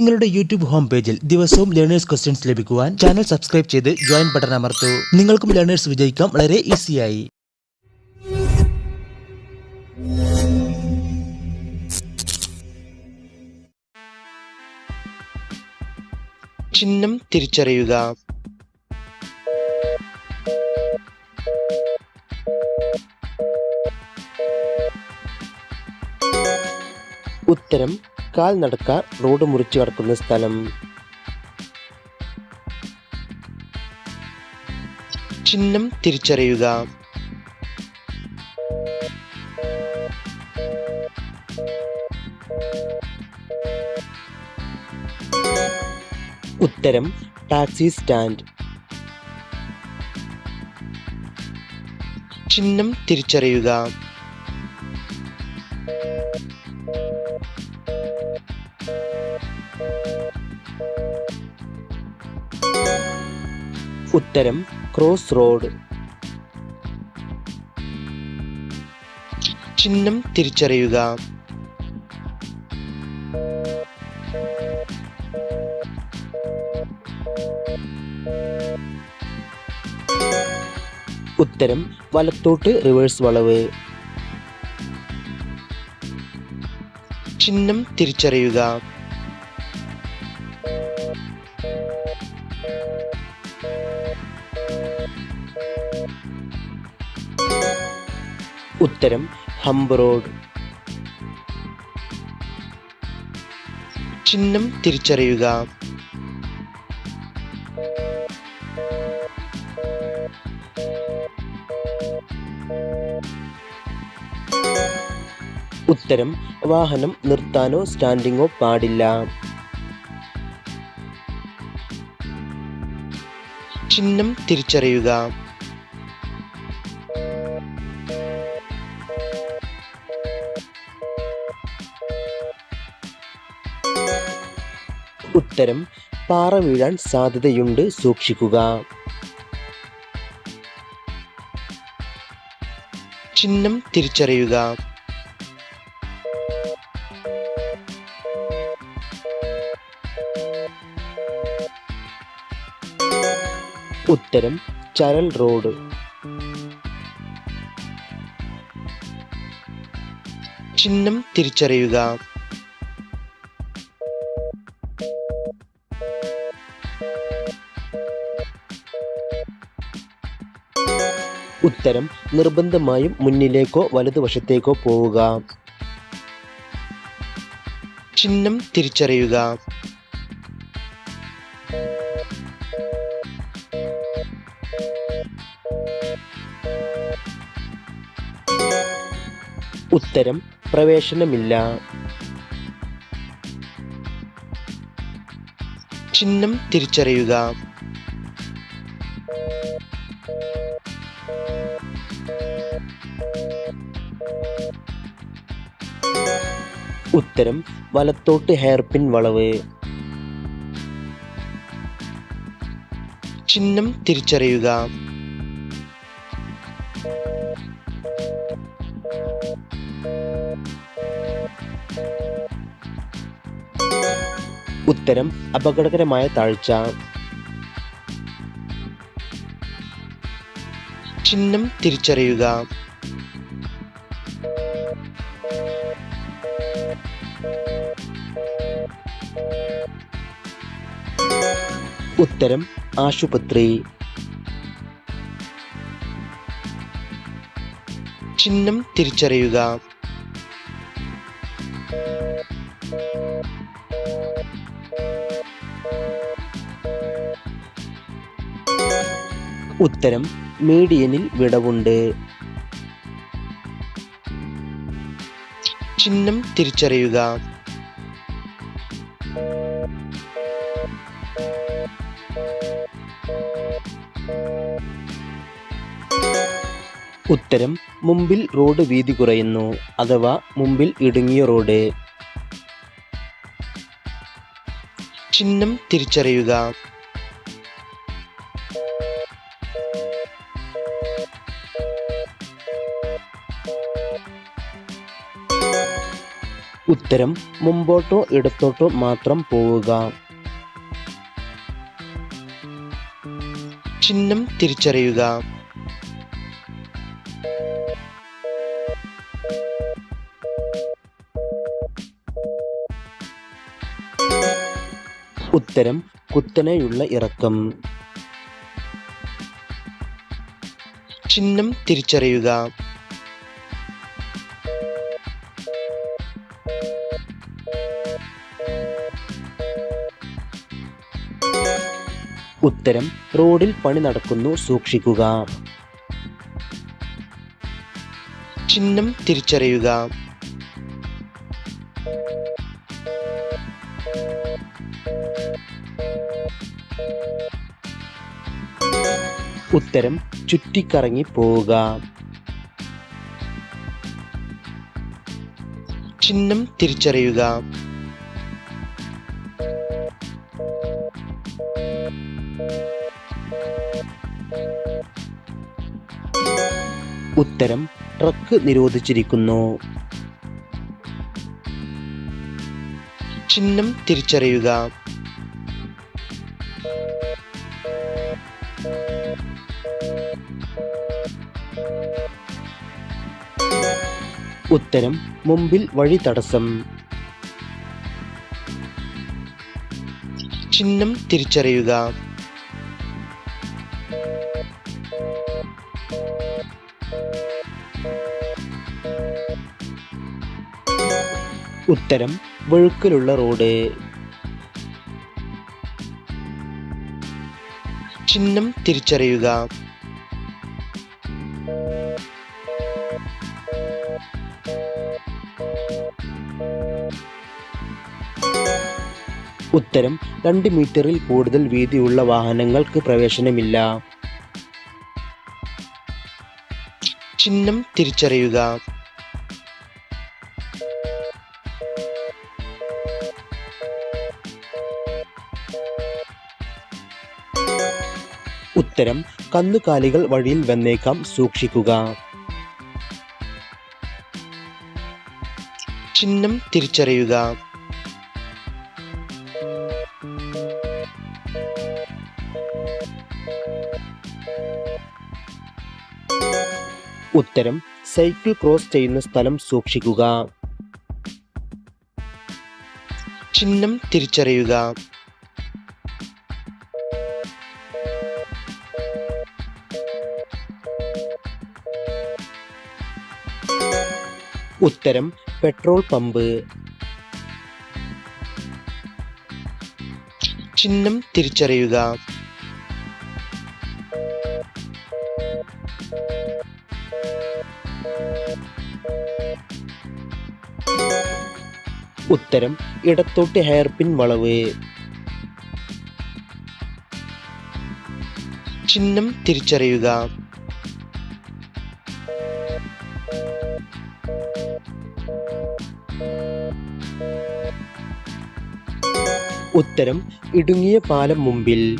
നിങ്ങളുടെ YouTube home പേജിൽ ദിവസവും ലേണേഴ്സ് ക്വസ്റ്റ്യൻസ് ലഭിക്കുവാൻ ചാനൽ സബ്സ്ക്രൈബ് ചെയ്ത് ജോയിൻ ബട്ടൺ അമർത്തൂ. നിങ്ങൾക്കും ലേണേഴ്സ് വിജയിക്കാം. വളരെ ഈസിയായി. ചിഹ്നം തിരിച്ചറിയുക. ഉത്തരം കാൽ നടക്ക റോഡ് മുറിച്ചു കടക്കുന്ന സ്ഥലം. ചിഹ്നം തിരിച്ചറിയുക. ഉത്തരം ടാക്സി സ്റ്റാൻഡ്. ചിഹ്നം തിരിച്ചറിയുക. ഉത്തരം ക്രോസ് റോഡ് ചിഹ്നം തിരിച്ചറിയുക. ഉത്തരം വലത്തോട്ട് റിവേഴ്സ് വളവ്. ചിഹ്നം തിരിച്ചറിയുക. ഉത്തരം ഹംബ് റോഡ് ചിഹ്നം തിരിച്ചറിയുക. ഉത്തരം വാഹനം നിർത്താനോ സ്റ്റാൻഡിങ്ങോ പാടില്ല. ചിഹ്നം തിരിച്ചറിയുക. ഉത്തരം പാറ വീഴാൻ സാധ്യതയുണ്ട് സൂക്ഷിക്കുക. ചിഹ്നം തിരിച്ചറിയുക. ഉത്തരം ചരൽ റോഡ്. ചിഹ്നം തിരിച്ചറിയുക. ഉത്തരം നിർബന്ധമായും മുന്നിലേക്കോ വലതുവശത്തേക്കോ പോവുക. ചിഹ്നം തിരിച്ചറിയുക. ഉത്തരം പ്രവേശനമില്ല. ചിഹ്നം തിരിച്ചറിയുക. ഉത്തരം വലത്തോട്ട് ഹെയർപിൻ വളവ്. ചിഹ്നം തിരിച്ചറിയുക. ഉത്തരം അപകടകരമായ താഴ്ച. ചിഹ്നം തിരിച്ചറിയുക. ഉത്തരം ആശുപത്രി. ചിഹ്നം തിരിച്ചറിയുക. ഉത്തരം മീഡിയനിൽ വിടവുണ്ട്. ചിഹ്നം തിരിച്ചറിയുക. ഉത്തരം മുമ്പിൽ റോഡ് വീതി കുറയുന്നു അഥവാ മുമ്പിൽ ഇടുങ്ങിയ റോഡ്. ചിഹ്നം തിരിച്ചറിയുക. ഉത്തരം മുമ്പോട്ടോ ഇടത്തോട്ടോ മാത്രം പോവുക. ചിഹ്നം തിരിച്ചറിയുക. ഉത്തരം കുത്തനെയുള്ള ഇറക്കം. ചിഹ്നം തിരിച്ചറിയുക. ഉത്തരം റോഡിൽ പണി നടക്കുന്നു സൂക്ഷിക്കുക. ചിഹ്നം തിരിച്ചറിയുക. ഉത്തരം ചുറ്റിക്കറങ്ങി പോവുക ചിഹ്നം തിരിച്ചറിയുക. ഉത്തരം ട്രക്ക് നിരോധിച്ചിരിക്കുന്നു. ചിഹ്നം തിരിച്ചറിയുക. ഉത്തരം മുമ്പിൽ വഴി തടസ്സം. ചിഹ്നം തിരിച്ചറിയുക. ഉത്തരം വഴുക്കലുള്ള റോഡ്. ചിഹ്നം തിരിച്ചറിയുക. ഉത്തരം രണ്ട് മീറ്ററിൽ കൂടുതൽ വീതിയുള്ള വാഹനങ്ങൾക്ക് പ്രവേശനമില്ല. ചിഹ്നം തിരിച്ചറിയുക. ഉത്തരം കന്നുകാലികൾ വഴിയിൽ വന്നേക്കാം സൂക്ഷിക്കുക. ചിഹ്നം തിരിച്ചറിയുക. ഉത്തരം സൈക്കിൾ ക്രോസ് ചെയ്യുന്ന സ്ഥലം സൂക്ഷിക്കുക. ചിഹ്നം തിരിച്ചറിയുക. ഉത്തരം പെട്രോൾ പമ്പ് ചിഹ്നം തിരിച്ചറിയുക. ഉത്തരം ഇടത്തോട്ട് ഹെയർപിൻ വളവ്. ചിഹ്നം തിരിച്ചറിയുക. ഉത്തരം ഇടുങ്ങിയ പാലം മുമ്പിൽ.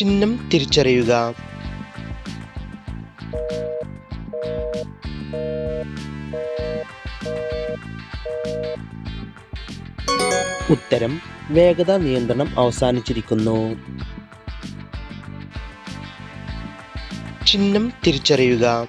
ചിഹ്നം തിരിച്ചറിയുക. ഉത്തരം വേഗത നിയന്ത്രണം അവസാനിച്ചിരിക്കുന്നു. ചിഹ്നം തിരിച്ചറിയുക.